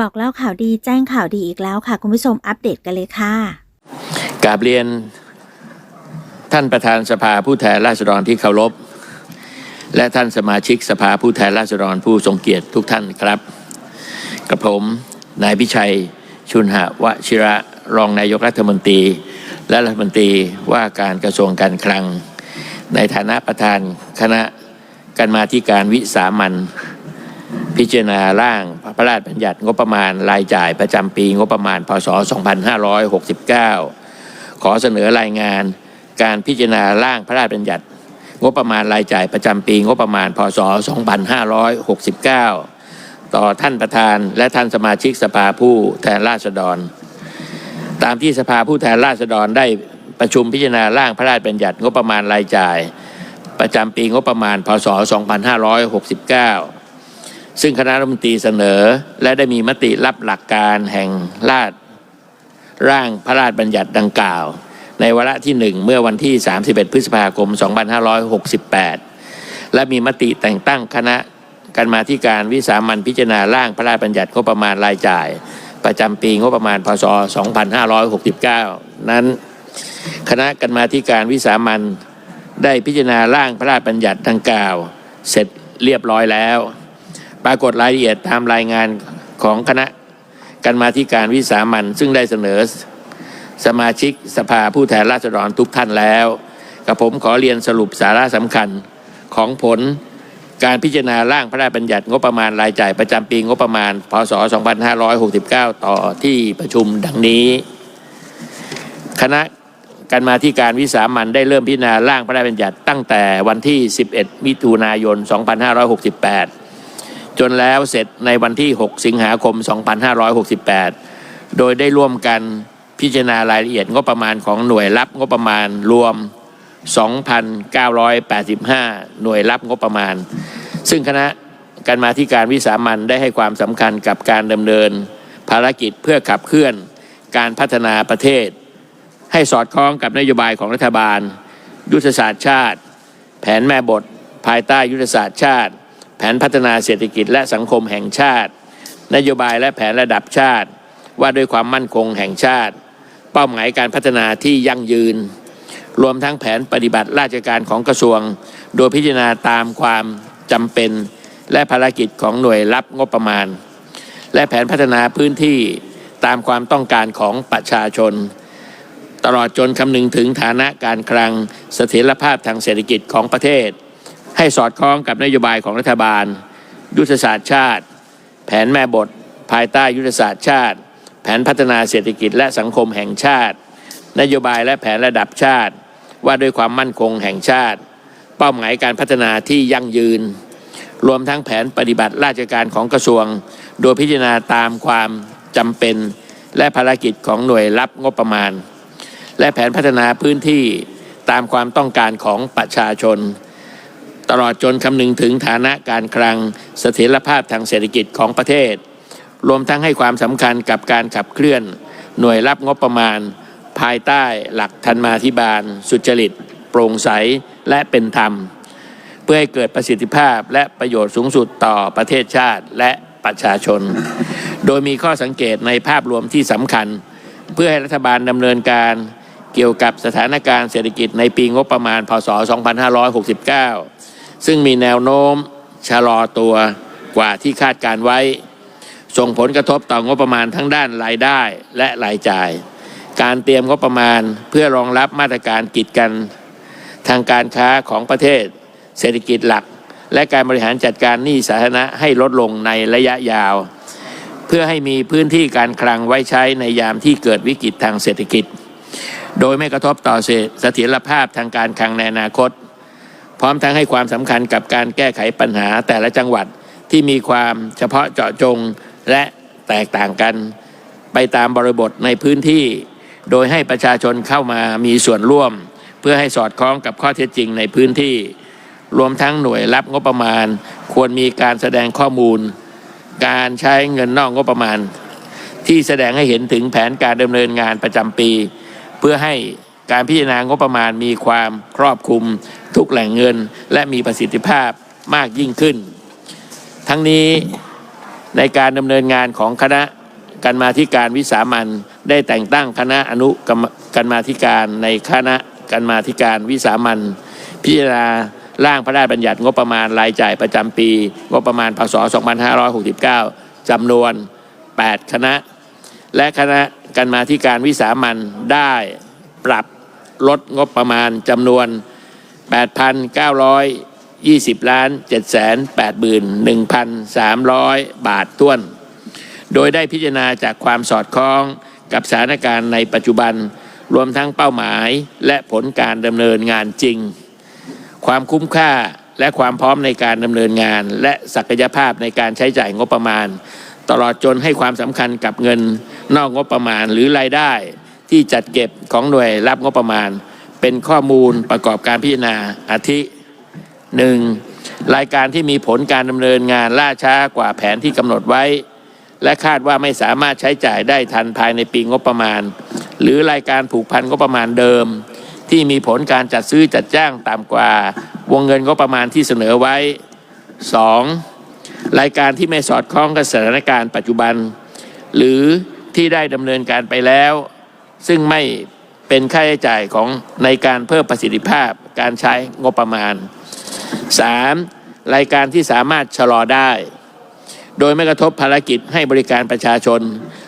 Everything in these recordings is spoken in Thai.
บอกเล่าข่าวดีแจ้งข่าวดีอีกแล้วค่ะ คุณผู้ชมอัปเดตกันเลยค่ะกราบเรียนท่านประธานสภาผู้แทนราษฎรที่เคารพ และท่านสมาชิกสภาผู้แทนราษฎรผู้ทรงเกียรติทุกท่านครับ กระผมนายพิชัย ชุนหะวชิระรองนายกรัฐมนตรี และรัฐมนตรีว่าการกระทรวงการคลัง ในฐานะประธานคณะการมาธิการวิสามัน พิจารณาร่างพระราชบัญญัติงบประมาณรายจ่ายประจำปีงบประมาณพศ 2569 ขอเสนอรายงานการพิจารณาร่างพระราชบัญญัติ งบประมาณรายจ่ายประจำปีงบประมาณพศ 2569 ต่อท่านประธานและท่านสมาชิกสภาผู้แทนราษฎร ตามที่สภาผู้แทนราษฎรได้ประชุมพิจารณาร่างพระราชบัญญัติงบประมาณรายจ่าย ประจำปีงบประมาณพศ 2569 ซึ่งคณะรัฐมนตรีเสนอ และได้มีมติรับหลักการแห่งราชร่างพระราชบัญญัติดังกล่าว ในวาระที่หนึ่งเมื่อวันที่ 31 พฤษภาคม 2568 และมีมติแต่งตั้งคณะการมาธิการวิสามันพิจารณาร่างพระราชบัญญัติงบประมาณรายจ่าย ประจำปีงบประมาณพศ 2569 นั้น คณะกรรมาธิการวิสามันได้พิจารณาร่างพระราชบัญญัติดังกล่าว เสร็จเรียบร้อยแล้ว ปรากฏรายละเอียดตามรายงานของคณะกรรมาธิการวิสามันซึ่งได้เสนอสมาชิกสภาผู้แทนราษฎรทุกท่านแล้วกับผมขอเรียนสรุปสาระสำคัญของผลการพิจารณาร่างพระราชบัญญัติงบประมาณรายจ่ายประจำปีงบประมาณ พศ 2569 ต่อที่ประชุมดังนี้ คณะการมาธิการวิสามันได้เริ่มพิจารณาร่างพระราชบัญญัติตั้งแต่วันที่ 11 มิถุนายน 2568 จนแล้วเสร็จในวันที่ 6 สิงหาคม 2568 โดยได้ร่วมกันพิจารณารายละเอียดงบประมาณของหน่วยรับงบประมาณรวม 2,985 หน่วยรับงบประมาณ ซึ่งคณะการมาธิการวิสามันได้ให้ความสำคัญกับการดำเนิน ภารกิจเพื่อขับเคลื่อนการพัฒนาประเทศ ให้สอดคล้องกับนโยบายของรัฐบาล ยุทธศาสตร์ชาติ แผนแม่บท ภายใต้ยุทธศาสตร์ชาติ แผนพัฒนาเศรษฐกิจและสังคมแห่งชาติ นโยบายและแผนระดับชาติ ว่าด้วยความมั่นคงแห่งชาติ เป้าหมายการพัฒนาที่ยั่งยืน รวมทั้งแผนปฏิบัติราชการของกระทรวง โดยพิจารณาตามความจำเป็น และภารกิจของหน่วยรับงบประมาณ และแผนพัฒนาพื้นที่ตามความต้องการของประชาชน ตลอดจนคำนึงถึงฐานะการคลังเสถียรภาพทางเศรษฐกิจของประเทศ ให้สอดคล้องกับนโยบายของรัฐบาล ยุทธศาสตร์ชาติ แผนแม่บท ภายใต้ยุทธศาสตร์ชาติ แผนพัฒนาเศรษฐกิจและสังคมแห่งชาติ นโยบายและแผนระดับชาติ ว่าด้วยความมั่นคงแห่งชาติ เป้าหมายการพัฒนาที่ยั่งยืน รวมทั้งแผนปฏิบัติราชการของกระทรวง โดยพิจารณาตามความจำเป็น และภารกิจของหน่วยรับงบประมาณ และแผนพัฒนาพื้นที่ตามความต้องการของประชาชน ตลอดจนคำนึงถึงฐานะการคลังเสถียรภาพทางเศรษฐกิจของประเทศ รวมทั้งให้ความสำคัญกับการขับเคลื่อน หน่วยรับงบประมาณ ภายใต้หลักธรรมาธิบาล สุจริต โปร่งใสและเป็นธรรม เพื่อให้เกิดประสิทธิภาพและประโยชน์สูงสุดต่อประเทศชาติและประชาชน โดยมีข้อสังเกตในภาพรวมที่สำคัญ เพื่อให้รัฐบาลดำเนินการเกี่ยวกับสถานการณ์เศรษฐกิจในปีงบประมาณพศ 2569 ซึ่งมีแนวโน้มชะลอตัวกว่าที่คาดการไว้ ส่งผลกระทบต่องบประมาณทั้งด้านรายได้และรายจ่าย การเตรียมงบประมาณเพื่อรองรับมาตรการกีดกัน ทางการค้าของประเทศ เศรษฐกิจหลัก และการบริหารจัดการหนี้สาธารณะให้ลดลงในระยะยาว เพื่อให้มีพื้นที่การคลังไว้ใช้ในยามที่เกิดวิกฤตทางเศรษฐกิจ โดยไม่กระทบต่อเสถียรภาพทางการคลังในอนาคต ร้อมทั้งให้ความสำคัญกับการแก้ไขปัญหาแต่ละจังหวัดที่มีความเฉพาะเจาะจงและแตกต่างกัน ไปตามบริบทในพื้นที่ โดยให้ประชาชนเข้ามามีส่วนร่วม เพื่อให้สอดคล้องกับข้อเท็จจริงในพื้นที่ รวมทั้งหน่วยรับงบประมาณ ควรมีการแสดงข้อมูล การใช้เงินนอกงบประมาณ ที่แสดงให้เห็นถึงแผนการดำเนินงานประจำปี เพื่อให้ การพิจารณางบประมาณมีความครอบคลุมทุกแหล่งเงิน และมีประสิทธิภาพมากยิ่งขึ้น ทั้งนี้ในการดำเนินงานของคณะกรรมาธิการวิสามันได้แต่งตั้งคณะอนุกรรมกรรมาธิการในคณะกรรมาธิการวิสามันพิจารณาร่างพระราชบัญญัติงบประมาณรายจ่ายประจำปี งบประมาณพศ 2569จำนวน 8 คณะ และคณะกรรมาธิการวิสามันได้ปรับ ลดงบประมาณจำนวน 8,920 ล้าน 781,300 บาทท้วน โดยได้พิจารณาจากความสอดคล้องกับสถานการณ์ในปัจจุบันรวมทั้งเป้าหมายและผลการดำเนินงานจริง ความคุ้มค่าและความพร้อมในการดำเนินงาน และศักยภาพในการใช้จ่ายงบประมาณ ตลอดจนให้ความสำคัญกับเงินนอกงบประมาณหรือรายได้ ที่จัดเก็บของหน่วยรับงบประมาณ เป็นข้อมูลประกอบการพิจารณาอาทิหนึ่งรายการที่มีผลการดำเนินงานล่าช้ากว่าแผนที่กำหนดไว้ และคาดว่าไม่สามารถใช้จ่ายได้ทันภายในปีงบประมาณ หรือรายการผูกพันงบประมาณเดิม ที่มีผลการจัดซื้อจัดจ้างต่ำกว่าวงเงินงบประมาณที่เสนอไว้ 2. รายการที่ไม่สอดคล้องกับสถานการณ์ปัจจุบัน หรือที่ได้ดำเนินการไปแล้ว ซึ่งไม่เป็นค่าใช้จ่ายของในการเพิ่มประสิทธิภาพการใช้งบประมาณ 3. รายการที่สามารถชะลอได้ โดยไม่กระทบภารกิจให้บริการประชาชน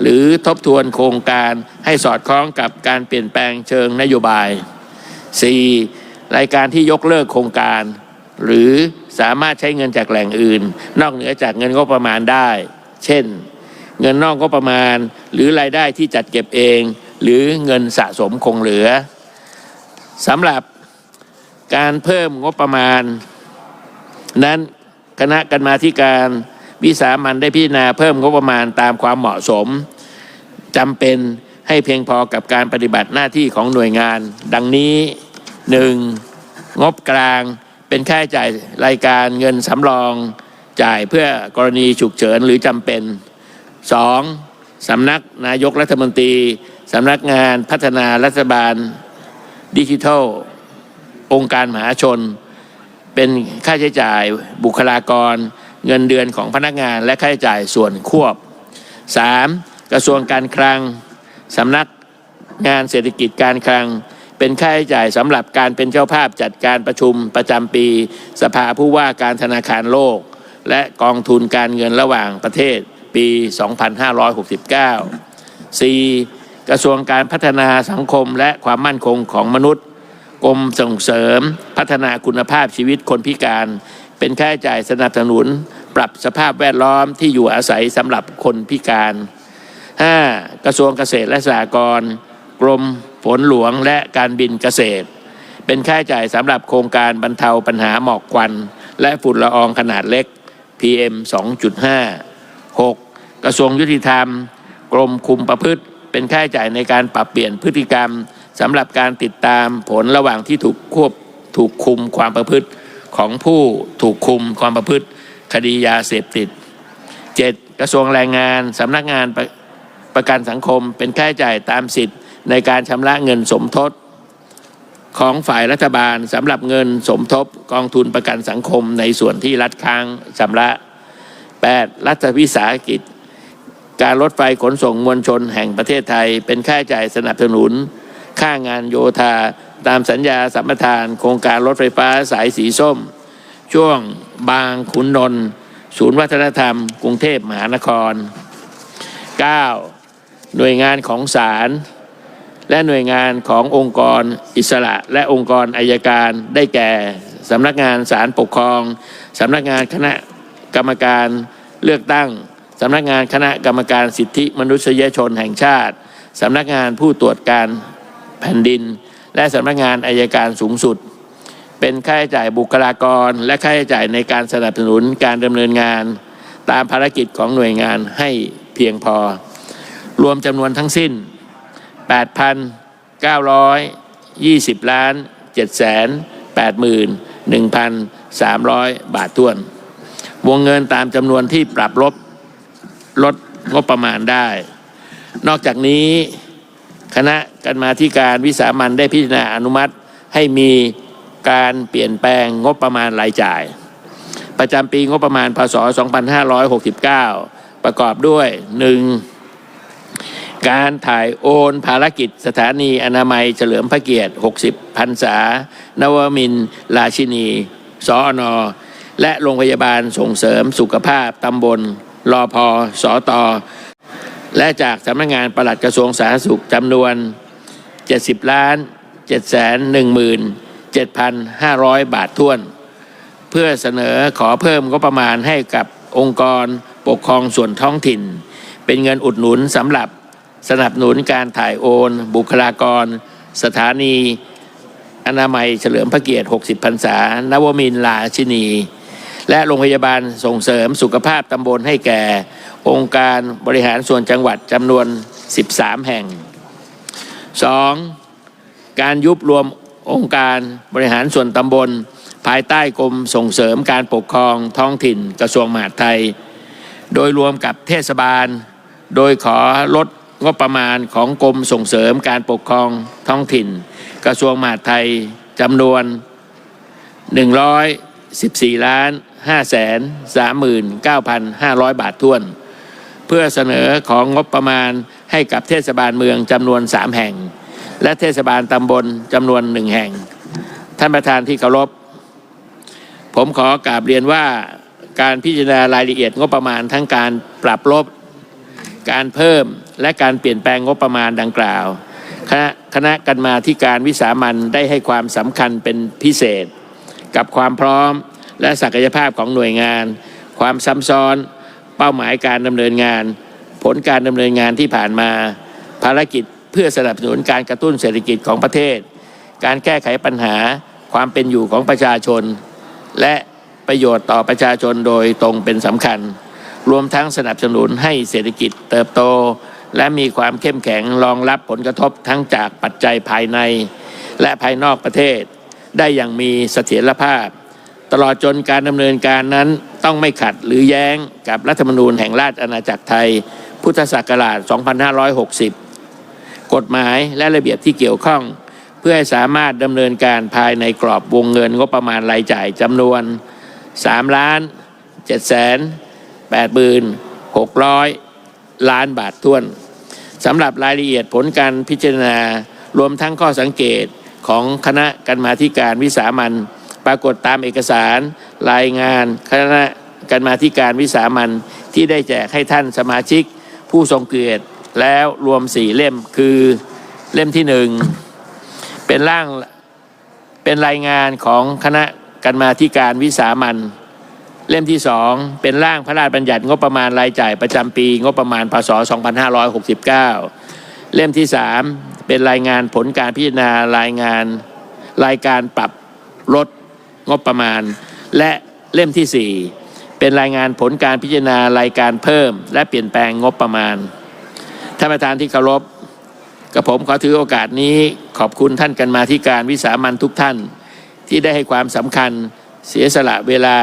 หรือทบทวนโครงการให้สอดคล้องกับการเปลี่ยนแปลงเชิงนโยบาย 4. รายการที่ยกเลิกโครงการ หรือสามารถใช้เงินจากแหล่งอื่น นอกเหนือจากเงินงบประมาณได้ เช่น เงินนอกงบประมาณ หรือรายได้ที่จัดเก็บเอง หรือเงินสะสมคงเหลือสำหรับการเพิ่มงบประมาณ นั้นคณะกรรมาธิการวิสามันได้พิจารณาเพิ่มงบประมาณตามความเหมาะสมจำเป็นให้เพียงพอกับการปฏิบัติหน้าที่ของหน่วยงาน ดังนี้ 1. งบกลางเป็นค่าใช้จ่ายรายการเงินสำรองจ่ายเพื่อกรณีฉุกเฉินหรือจำเป็น 2. สำนักนายกรัฐมนตรี สำนักงานพัฒนารัฐบาลดิจิทัล องค์การมหาชน เป็นค่าใช้จ่ายบุคลากร เงินเดือนของพนักงานและค่าใช้จ่ายส่วนควบ 3. กระทรวงการคลังสำนักงานเศรษฐกิจการคลัง เป็นค่าใช้จ่ายสำหรับการเป็นเจ้าภาพจัดการประชุมประจำปี สภาผู้ว่าการธนาคารโลก และกองทุนการเงินระหว่างประเทศปี 2569 4. กระทรวงการพัฒนาสังคมและความมั่นคงของมนุษย์ กรมส่งเสริม พัฒนาคุณภาพชีวิตคนพิการ เป็นค่าใช้จ่ายสนับสนุน ปรับสภาพแวดล้อมที่อยู่อาศัยสำหรับคนพิการ 5. กระทรวงเกษตรและสหกรณ์กรมฝนหลวงและการบินเกษตร เป็นค่าใช้จ่ายสำหรับโครงการบรรเทาปัญหาหมอกควัน และฝุ่นละอองขนาดเล็ก PM 2.5 6. กระทรวงยุติธรรม กรมคุมประพฤติ เป็นค่าใช้จ่ายในการปรับเปลี่ยนพฤติกรรมสำหรับการติดตามผลระหว่างที่ถูกควบถูกคุมความประพฤติของผู้ถูกคุมความประพฤติ คดียาเสพติด 7. กระทรวงแรงงานสำนักงานประประกันสังคม เป็นค่าใช้จ่ายตามสิทธิ์ในการชำระเงินสมทบของฝ่ายรัฐบาลสำหรับเงินสมทบกองทุนประกันสังคมในส่วนที่รัฐค้างชำระ 8. รัฐวิสาหกิจ การรถไฟขนส่งมวลชนแห่งประเทศไทย เป็นค่าใช้จ่ายสนับสนุน ค่างานโยธา ตามสัญญาสัมปทาน โครงการรถไฟฟ้าสายสีส้ม ช่วงบางขุนนนท์ศูนย์วัฒนธรรม กรุงเทพมหานคร 9. หน่วยงานของศาลและหน่วยงานขององค์กรอิสระ และองค์กรอายการได้แก่สำนักงานศาลปกครองสำนักงานคณะกรรมการเลือกตั้ง สำนักงานคณะกรรมการสิทธิมนุษยชนแห่งชาติ สำนักงานผู้ตรวจการแผ่นดิน และสำนักงานอายการสูงสุด เป็นค่าใช้จ่ายบุคลากร และค่าใช้จ่ายในการสนับสนุนการดำเนินงาน ตามภารกิจของหน่วยงานให้เพียงพอ รวมจำนวนทั้งสิ้น 8,920 ล้าน7แสน81,300 บาทท้วน วงเงินตามจำนวนที่ปรับลบ ลดงบประมาณได้ นอกจากนี้ คณะกรรมาธิการวิสามันได้พิจารณาอนุมัติให้มีการเปลี่ยนแปลงงบประมาณรายจ่าย ประจำปีงบประมาณพศ 2569 ประกอบด้วย 1. การถ่ายโอนภารกิจสถานีอนามัยเฉลิมพระเกียรติ 60 พรรษา นวมินราชินี สอนอและโรงพยาบาลส่งเสริมสุขภาพตำบล รอพอสอตอและจากสำนักงานปลัดกระทรวงสาธารณสุขจำนวน 70 ล้าน7แสน1หมื่น7,500 บาทท้วน เพื่อเสนอขอเพิ่มงบประมาณให้กับองค์กรปกครองส่วนท้องถิ่น เป็นเงินอุดหนุนสำหรับสนับสนุนการถ่ายโอน บุคลากร สถานี อนามัยเฉลิมพระเกียรติ 60 พรรษา นวมินทร์ราชินี และโรงพยาบาลส่งเสริมสุขภาพตำบลให้แก่ องค์การบริหารส่วนจังหวัดจำนวน 13 แห่ง 2. การยุบรวมองค์การบริหารส่วนตำบล ภายใต้กรมส่งเสริมการปกครองท้องถิ่นกระทรวงมหาดไทย โดยรวมกับเทศบาล โดยขอลดงบประมาณของกรมส่งเสริมการปกครองท้องถิ่น กระทรวงมหาดไทยจำนวน 114 ล้าน 5แสน39,500 บาทท้วน เพื่อเสนอของงบประมาณให้กับเทศบาลเมืองจำนวน 3 แห่ง และเทศบาลตำบลจำนวนหนึ่งแห่ง ท่านประธานที่เคารพ ผมขอกราบเรียนว่าการพิจารณารายละเอียดงบประมาณทั้งการปรับลบ การเพิ่มและการเปลี่ยนแปลงงบประมาณดังกล่าว คณะคณะกรรมาธิการวิสามันได้ให้ความสำคัญเป็นพิเศษ กับความพร้อม และศักยภาพของหน่วยงาน ความซ้ำซ้อน เป้าหมายการดำเนินงาน ผลการดำเนินงานที่ผ่านมา ภารกิจเพื่อสนับสนุนการกระตุ้นเศรษฐกิจของประเทศ การแก้ไขปัญหาความเป็นอยู่ของประชาชน และประโยชน์ต่อประชาชนโดยตรงเป็นสำคัญ รวมทั้งสนับสนุนให้เศรษฐกิจเติบโต และมีความเข้มแข็งรองรับผลกระทบทั้งจากปัจจัยภายใน และภายนอกประเทศ ได้อย่างมีเสถียรภาพ ตลอดจนการดำเนินการนั้นต้องไม่ขัดหรือแย้งกับรัฐธรรมนูญแห่งราชอาณาจักรไทย พุทธศักราช 2560 กฎหมายและระเบียบที่เกี่ยวข้อง เพื่อให้สามารถดำเนินการภายในกรอบวงเงินงบประมาณรายจ่ายจำนวน3ล้าน7แสน8หมื่น600 ล้านบาทท้วนสำหรับรายละเอียดผลการพิจารณารวมทั้งข้อสังเกตของคณะกรรมาธิการวิสามัน ปรากฏตามเอกสารรายงานคณะกรรมาธิการวิสามันที่ได้แจกให้ท่านสมาชิกผู้ทรงเกียรติแล้วรวมสี่เล่มคือเล่มที่หนึ่งเป็นร่างเป็นรายงานของคณะกรรมาธิการวิสามันเล่มที่สองเป็นร่างพระราชบัญญัติงบประมาณรายจ่ายประจำปี งบประมาณพศ 2569 เล่มที่สามเป็นรายงานผลการพิจารณารายงานรายการปรับลด งบประมาณ และเล่มที่สี่เป็นรายงานผลการพิจารณารายการเพิ่ม และเปลี่ยนแปลงงบประมาณท่านประธานที่เคารพกับผมขอถือโอกาสนี้ขอบคุณท่านกันมาธิการวิสามันทุกท่าน ที่ได้ให้ความสำคัญเสียสละเวลา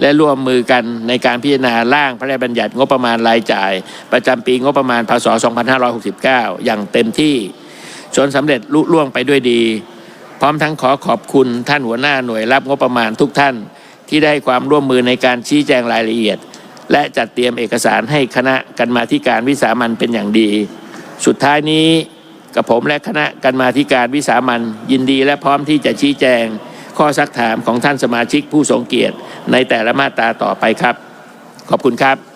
และร่วมมือกันในการพิจารณาร่างพระราชบัญญัติงบประมาณรายจ่าย ประจำปีงบประมาณพศ 2569 อย่างเต็มที่จนสำเร็จลุล่วงไปด้วยดี พร้อมทั้งขอขอบคุณท่านหัวหน้าหน่วยรับงบประมาณทุกท่าน ที่ได้ความร่วมมือในการชี้แจงรายละเอียด และจัดเตรียมเอกสารให้คณะกรรมาธิการวิสามันเป็นอย่างดี สุดท้ายนี้กับผมและคณะกรรมาธิการวิสามันยินดีและพร้อมที่จะชี้แจง ข้อซักถามของท่านสมาชิกผู้ทรงเกียรติในแต่ละมาตราต่อไปครับ ขอบคุณครับ